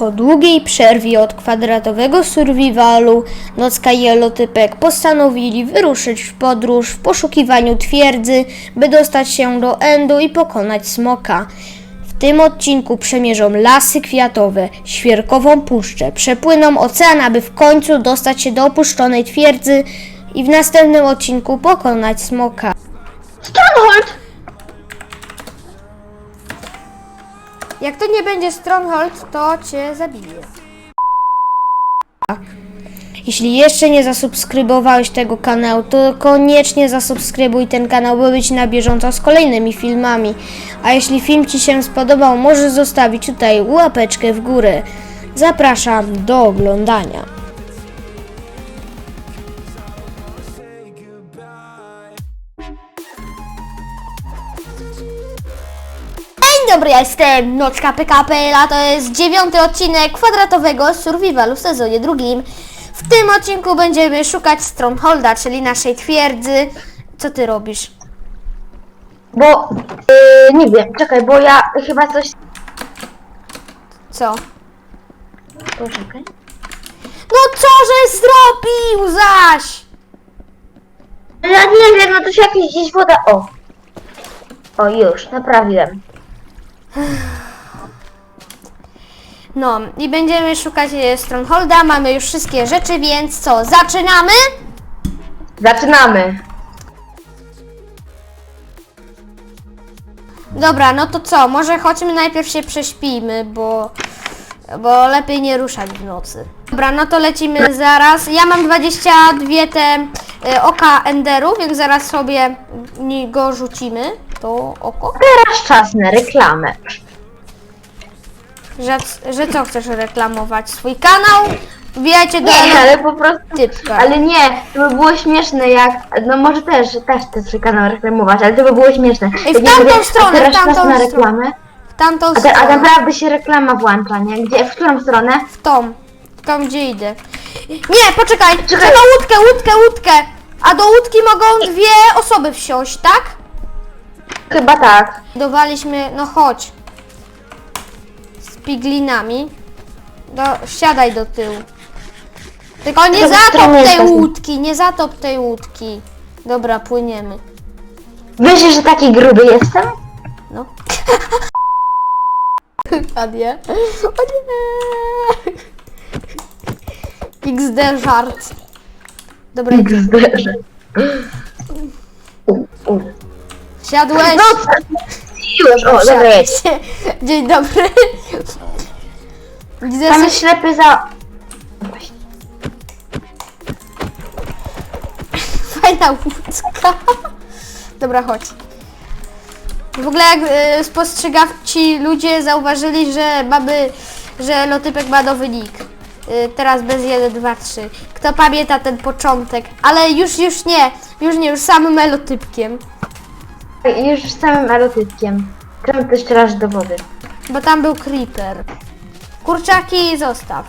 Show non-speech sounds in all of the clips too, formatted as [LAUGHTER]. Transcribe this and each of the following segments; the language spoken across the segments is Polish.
Po długiej przerwie od kwadratowego survivalu Nocka i Elotypek postanowili wyruszyć w podróż w poszukiwaniu twierdzy, by dostać się do Endu i pokonać smoka. W tym odcinku przemierzą lasy kwiatowe, świerkową puszczę, przepłyną ocean, aby w końcu dostać się do opuszczonej twierdzy i w następnym odcinku pokonać smoka. Stronghold! Jak to nie będzie Stronghold, to cię zabiję. Jeśli jeszcze nie zasubskrybowałeś tego kanału, to koniecznie zasubskrybuj ten kanał, by być na bieżąco z kolejnymi filmami. A jeśli film Ci się spodobał, możesz zostawić tutaj łapeczkę w górę. Zapraszam do oglądania. Dzień dobry, ja jestem Nocka PKP, a to jest dziewiąty odcinek kwadratowego survivalu w sezonie drugim. W tym odcinku będziemy szukać Strongholda, czyli naszej twierdzy. Co ty robisz? Bo, yy, nie wiem, czekaj, bo ja chyba coś... Co? Poczekaj. No co żeś zrobił zaś? Ja nie wiem, no to się jakieś gdzieś woda... O! O, już, naprawiłem. No i będziemy szukać e, Strongholda, mamy już wszystkie rzeczy, więc co, zaczynamy? Zaczynamy! Dobra, no to co, może chodźmy najpierw się prześpijmy, bo, bo lepiej nie ruszać w nocy. Dobra, no to lecimy zaraz. Ja mam 22 te y, oka Enderu, więc zaraz sobie ni- go rzucimy, to oko. Teraz czas na reklamę. Że, że co chcesz reklamować? Swój kanał? Wbijajcie do Nie, ale po prostu... typka. Ale nie, to by było śmieszne jak... No może też, też ten swój kanał reklamować, ale to by było śmieszne. Ej, w tamtą mówię, stronę, a teraz w tamtą czas na stronę. reklamę. W tamtą A, te, a stronę. naprawdę się reklama włącza, nie? Gdzie, w którą stronę? W tą. W tą, gdzie idę. Nie, poczekaj! Czekaj. Trzeba łódkę, łódkę, łódkę! A do łódki mogą dwie osoby wsiąść, tak? Chyba tak. Budowaliśmy, no chodź. Z piglinami. Do, siadaj do tyłu. Tylko nie To zatop tej łódki, nie zatop tej łódki. Dobra, płyniemy. Wiesz, że taki gruby jestem? No. [LAUGHS] A nie? O nie! XD żart. Dobra. U, u. siadłeś. No, już, o, dobra jest. [LAUGHS] Dzień dobry. Widzę, Tam że jest ślepy za... fajna łódka. Dobra, chodź. W ogóle jak y, spostrzegawci ludzie zauważyli, że mamy, że Lotypek ma nowy nick. Y, teraz bez 1, 2, 3. Kto pamięta ten początek? Ale już, już nie. Już nie, już samym Elotypkiem. Już z samym erotyckiem. Trzeba też teraz do wody. Bo tam był creeper. Kurczaki zostaw.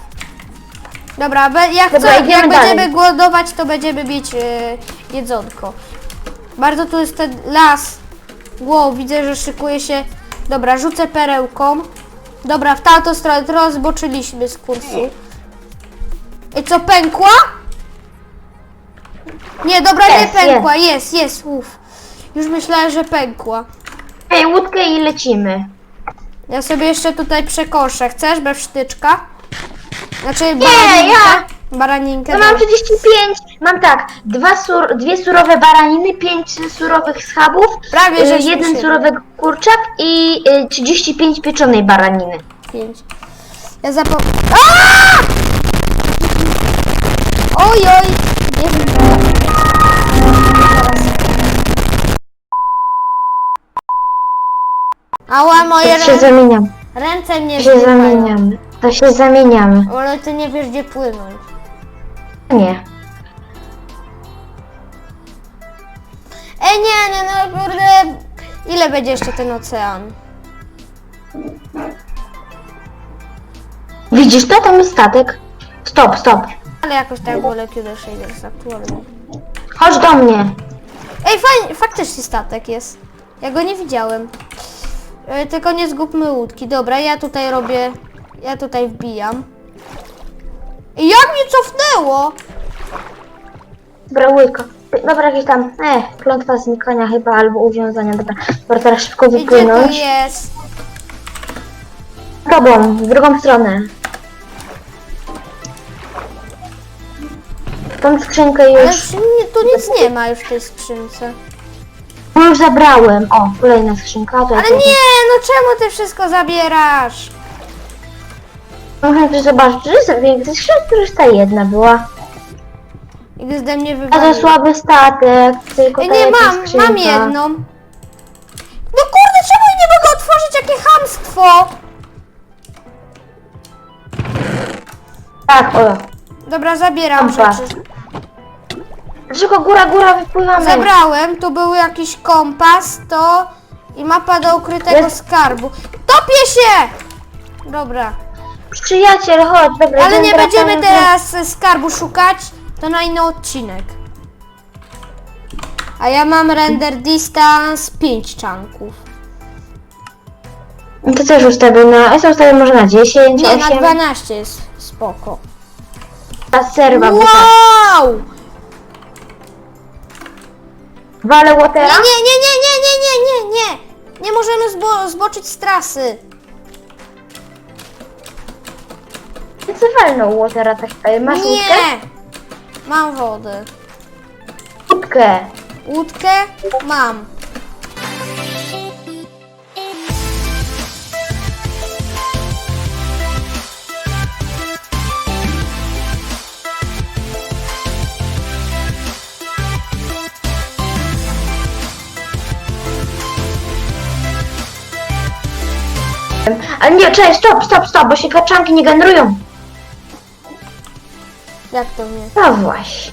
Dobra, be, jak, Dobra, co, idziemy jak dalej. będziemy głodować, to będziemy mieć e, jedzonko. Bardzo tu jest ten las. Wow, widzę, że szykuje się. Dobra, rzucę perełką. Dobra, w tamtą stronę trochę zboczyliśmy z kursu. I co, pękła? Nie, dobra, nie Jest, pękła. Jest, jest, uff. Już myślałem, że pękła. Ej, łódkę i lecimy. Ja sobie jeszcze tutaj przekoszę. Chcesz bez sztyczka? Znaczy Nie, baraninkę? ja! Baraninkę. To mam 35. Mam tak, dwa sur, dwie surowe baraniny, pięć surowych schabów, Prawie, że y, jeden śmiesznie. surowy kurczak i y, 35 pieczonej baraniny. Pięć. Ja zapo... Oj, Ała, moje To się rę... ręce mnie To się zamieniamy. To się zamieniamy. Ale ty nie wiesz, gdzie płynąć. Nie. Ej, nie, nie, no kurde... Ile będzie jeszcze ten ocean? Widzisz to? Tam jest statek. Stop, stop. Ale jakoś tak wolę kiedy Shaders aktualnie. Chodź do mnie. Ej, fajnie, faktycznie statek jest. Ja go nie widziałem. E, tylko nie zgubmy łódki. Dobra, ja tutaj robię Ja tutaj wbijam. I jak mnie cofnęło? Dobra, łyka. Dobra, jakieś tam, e, klątwa znikania chyba, albo uwiązania, dobra. Dobra, teraz szybko I Gdzie to wypłynąć. jest? Tobą, w drugą stronę. Tą skrzynkę już, mnie tu nic nie ma już w tej skrzynce. Już zabrałem. O, kolejna skrzynka. To Ale nie, no czemu ty wszystko zabierasz? Muszę też zobaczyć, że ze skrzynki już ta jedna była. I ze mnie A to słaby statek, tylko ta nie jedna mam, skrzynka. mam jedną. No kurde, czemu ja nie mogę otworzyć? Jakie chamstwo! Tak, o. Dobra, zabieram Kompas. rzeczy. Tylko góra, góra, wypływamy. Zabrałem, tu był jakiś kompas, to i mapa do ukrytego Jest. skarbu. Topię się! Dobra, Przyjaciel, chodź, dobra. ale nie idziemy będziemy wracamy teraz e, skarbu szukać, to na inny odcinek. A ja mam render distance 5 czanków. do- To też ustawię na, ja sobie ustawię może na 10, Nie, na 8. 12 jest spoko. Ta serwa, wow. Wale Nie, Watera. nie, nie, nie, nie, nie, nie, nie, nie! Nie możemy zbo zboczyć z trasy. Nie. Co walnął Watera tak? e, Masz łódkę? Nie! Mam wodę. Łódkę. Łódkę mam. Ale nie, cześć, stop, stop, stop, bo się kaczanki nie generują. Jak to mnie? No właśnie.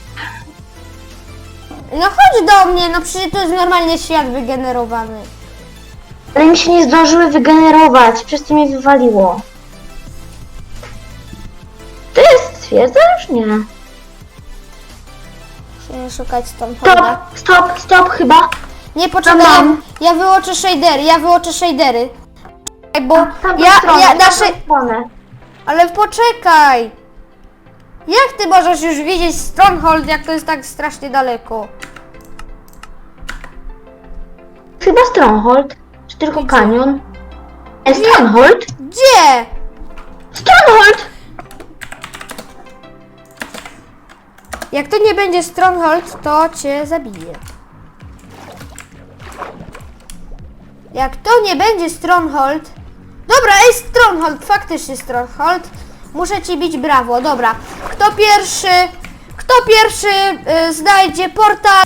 No chodź do mnie, no przecież to jest normalnie świat wygenerowany. Ale mi się nie zdążyły wygenerować, przez to mnie wywaliło. To jest twierdza? Już nie. Musimy szukać stąd Stop, stop, stop chyba. Nie, poczekaj, ja, mam. ja wyłączę shadery, ja wyłączę shadery. Bo Tamtą ja, stronę, ja tamtą nasze... stronę. Ale poczekaj! Jak ty możesz już widzieć Stronghold, jak to jest tak strasznie daleko? Chyba Stronghold. Czy tylko kanion? E, Stronghold? Gdzie? Stronghold! Jak to nie będzie Stronghold, to cię zabiję. Jak to nie będzie Stronghold... Dobra, ej, Stronghold, faktycznie Stronghold. Muszę ci bić brawo, dobra. Kto pierwszy... Kto pierwszy y, znajdzie portal...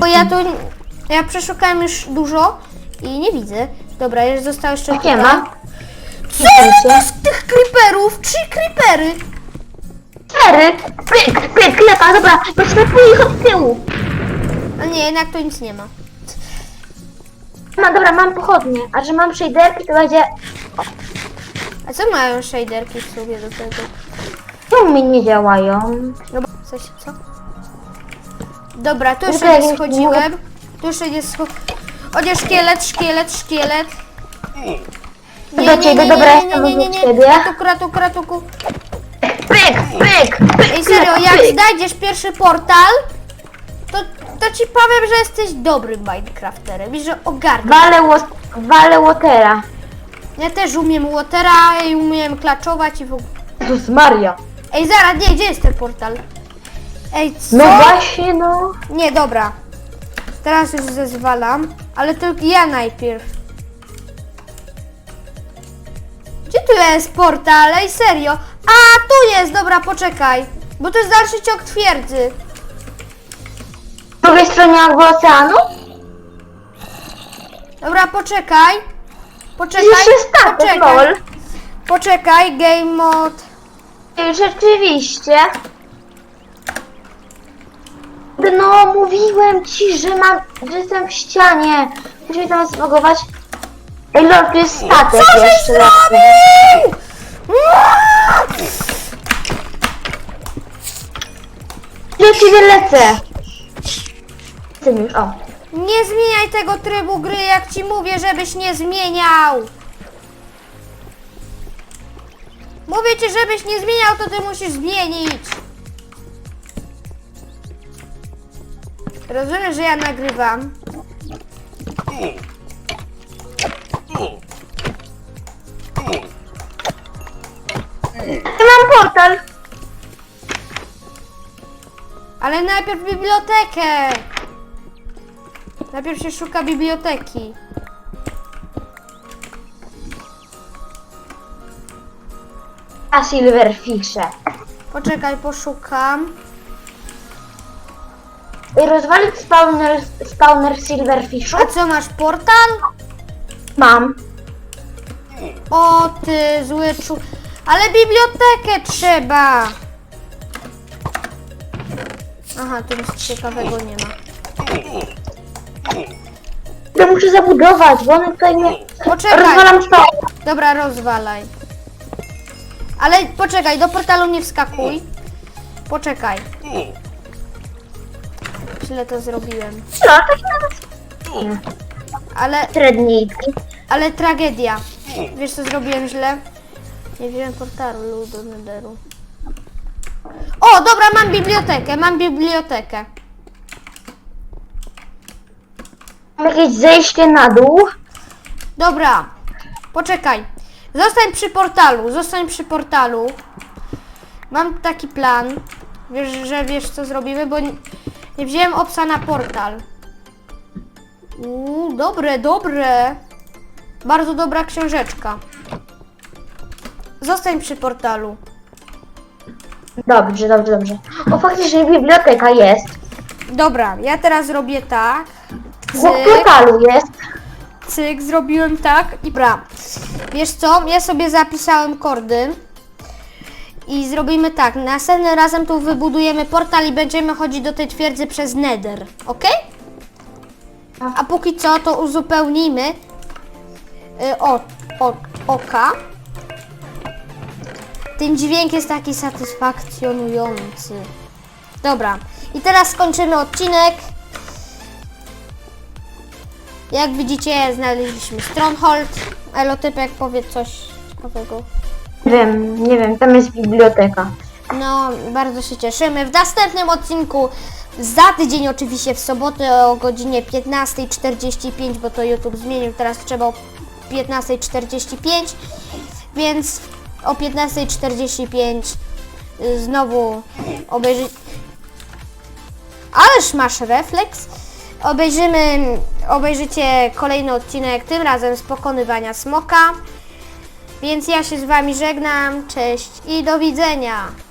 Bo ja tu... Ja przeszukałem już dużo i nie widzę. Dobra, już zostało jeszcze Nie ma. Co creeperów? Trzy creepery! Cztery! Pyk, pyk, klepa, dobra, rozlepuję ich od tyłu. A nie, jednak tu nic nie ma. No dobra, mam pochodnie, a że mam shaderki, to będzie... A co mają shaderki w sobie do tego? Tu mi nie działają. No bo coś, co? Dobra, tu jeszcze Okej, nie nie schodziłem. Tu jeszcze nie scho... O nie, szkielet, szkielet, szkielet. Do ciebie, dobra, nie, nie, jestem nie, nie, obok ciebie. Kratuku, kratuku, kratuku. Pyk, pyk, pyk, Ej, serio, pyk, jak pyk. znajdziesz pierwszy portal, to, to ci powiem, że jesteś dobrym Minecrafterem i że ogarniesz. Wale, wo- wale Watera. Ja też umiem watera i umiem klaczować i w ogóle. Jezus Maria. Ej, zaraz, nie, gdzie jest ten portal? Ej, co? No właśnie, no. Nie, dobra. Teraz już zezwalam, ale tylko ja najpierw. Tu jest portal? Ej, serio? A, tu jest, dobra, poczekaj. Bo to jest dalszy ciąg twierdzy. Z drugiej stronie jakby oceanu? Dobra, poczekaj. Poczekaj, jest statek, poczekaj. lol. Poczekaj, game mode. Rzeczywiście. No, mówiłem ci, że mam, że jestem w ścianie. Musimy tam zlogować. Ej, lol, tu jest statek Co żeś jeszcze. raz. zrobił? Do ciebie lecę! Już, o. Nie zmieniaj tego trybu gry, jak ci mówię, żebyś nie zmieniał. Mówię ci, żebyś nie zmieniał, to ty musisz zmienić. Rozumiesz, że ja nagrywam? Ja mam portal! Ale najpierw bibliotekę. Najpierw się szuka biblioteki. A Silverfishe. Poczekaj, poszukam. I rozwalić spawner, spawner Silverfishu? A co masz, portal? Mam. O ty, zły czu... Ale bibliotekę trzeba! Aha, tu nic ciekawego nie ma. To muszę zabudować, bo one tutaj mnie... Poczekaj. Rozwalam spawner. Dobra, rozwalaj. Ale poczekaj, do portalu nie wskakuj. Poczekaj. Źle to zrobiłem. Tak nawet. Ale, Średniki. ale tragedia. Wiesz co zrobiłem źle? Nie wziąłem portalu do Netheru. O, dobra, mam bibliotekę, mam bibliotekę. Mam jakieś zejście na dół. Dobra, poczekaj. Zostań przy portalu, zostań przy portalu. Mam taki plan. Wiesz, że wiesz co zrobimy, bo nie, nie wziąłem opsa na portal. Uuu, dobre, dobre. Bardzo dobra książeczka. Zostań przy portalu. Dobrze, dobrze, dobrze. O, faktycznie biblioteka jest. Dobra, ja teraz robię tak. W Cyk. portalu jest. Cyk, zrobiłem tak i bra. Wiesz co, ja sobie zapisałem kordy i zrobimy tak, następnym razem tu wybudujemy portal i będziemy chodzić do tej twierdzy przez nether, ok? A póki co to uzupełnimy y, o, o, oka. Ten dźwięk jest taki satysfakcjonujący. Dobra, i teraz skończymy odcinek. Jak widzicie, znaleźliśmy Stronghold. Elotypek, powiedz coś ciekawego. Wiem, nie wiem, tam jest biblioteka. No, bardzo się cieszymy. W następnym odcinku, za tydzień oczywiście w sobotę o godzinie 15.45, bo to YouTube zmienił, teraz trzeba o 15.45, więc o 15.45 y, znowu obejrzy... Ależ masz refleks. Obejrzymy, obejrzycie kolejny odcinek, tym razem z pokonywania smoka. Więc ja się z Wami żegnam. Cześć i do widzenia.